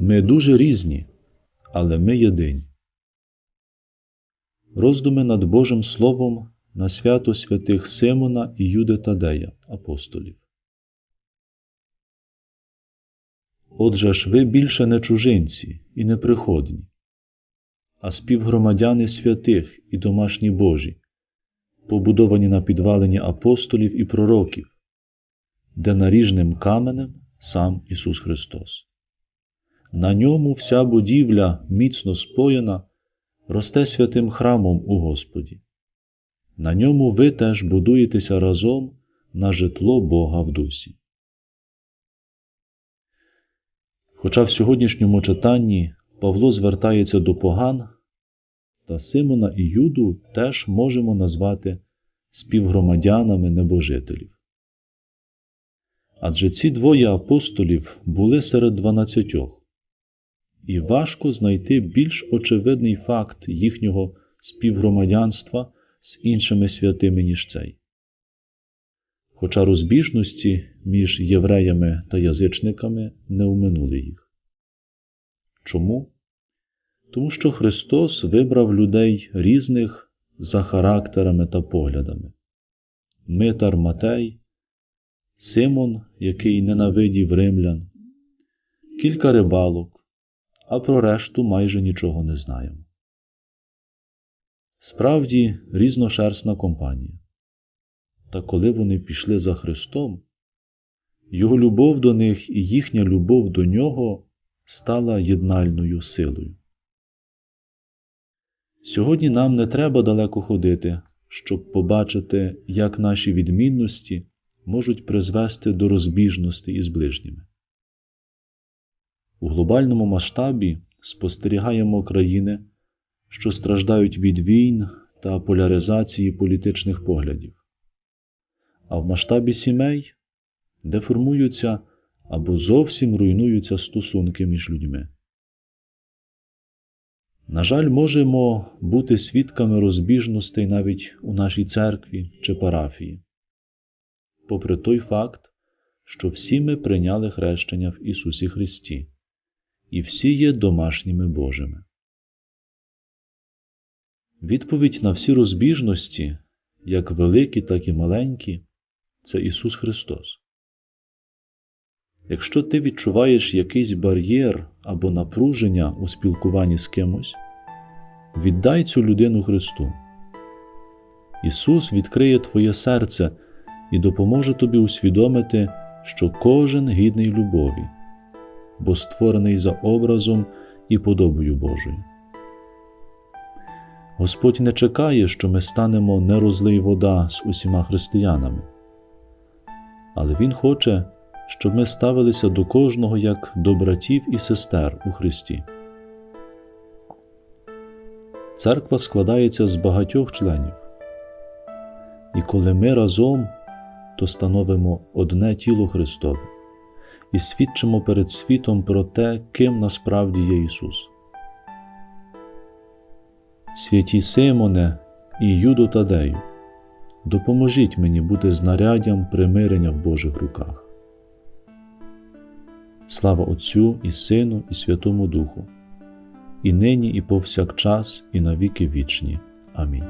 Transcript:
Ми дуже різні, але ми єдині. Роздуми над Божим Словом на свято святих Симона і Юди Тадея, апостолів. Отже ж ви більше не чужинці і не приходні, а співгромадяни святих і домашні Божі, побудовані на підвалині апостолів і пророків, де наріжним каменем сам Ісус Христос. На ньому вся будівля, міцно споєна, росте святим храмом у Господі. На ньому ви теж будуєтеся разом на житло Бога в дусі. Хоча в сьогоднішньому читанні Павло звертається до поган, та Симона і Юду теж можемо назвати співгромадянами небожителів. Адже ці двоє апостолів були серед дванадцятьох, і важко знайти більш очевидний факт їхнього співгромадянства з іншими святими, ніж цей. Хоча розбіжності між євреями та язичниками не уминули їх. Чому? Тому що Христос вибрав людей різних за характерами та поглядами. Митар Матей, Симон, який ненавидів римлян, кілька рибалок, а про решту майже нічого не знаємо. Справді різношерстна компанія. Та коли вони пішли за Христом, Його любов до них і їхня любов до Нього стала єднальною силою. Сьогодні нам не треба далеко ходити, щоб побачити, як наші відмінності можуть призвести до розбіжностей із ближніми. У глобальному масштабі спостерігаємо країни, що страждають від війн та поляризації політичних поглядів, а в масштабі сімей, де формуються або зовсім руйнуються стосунки між людьми. На жаль, можемо бути свідками розбіжностей навіть у нашій церкві чи парафії, попри той факт, що всі ми прийняли хрещення в Ісусі Христі, і всі є домашніми Божими. Відповідь на всі розбіжності, як великі, так і маленькі, це Ісус Христос. Якщо ти відчуваєш якийсь бар'єр або напруження у спілкуванні з кимось, віддай цю людину Христу. Ісус відкриє твоє серце і допоможе тобі усвідомити, що кожен гідний любові, бо створений за образом і подобою Божою. Господь не чекає, що ми станемо не розлий вода з усіма християнами, але Він хоче, щоб ми ставилися до кожного як до братів і сестер у Христі. Церква складається з багатьох членів, і коли ми разом, то становимо одне тіло Христове і свідчимо перед світом про те, ким насправді є Ісус. Святі Симоне і Юдо Тадею, допоможіть мені бути знаряддям примирення в Божих руках. Слава Отцю і Сину, і Святому Духу, і нині, і повсякчас, і на віки вічні. Амінь.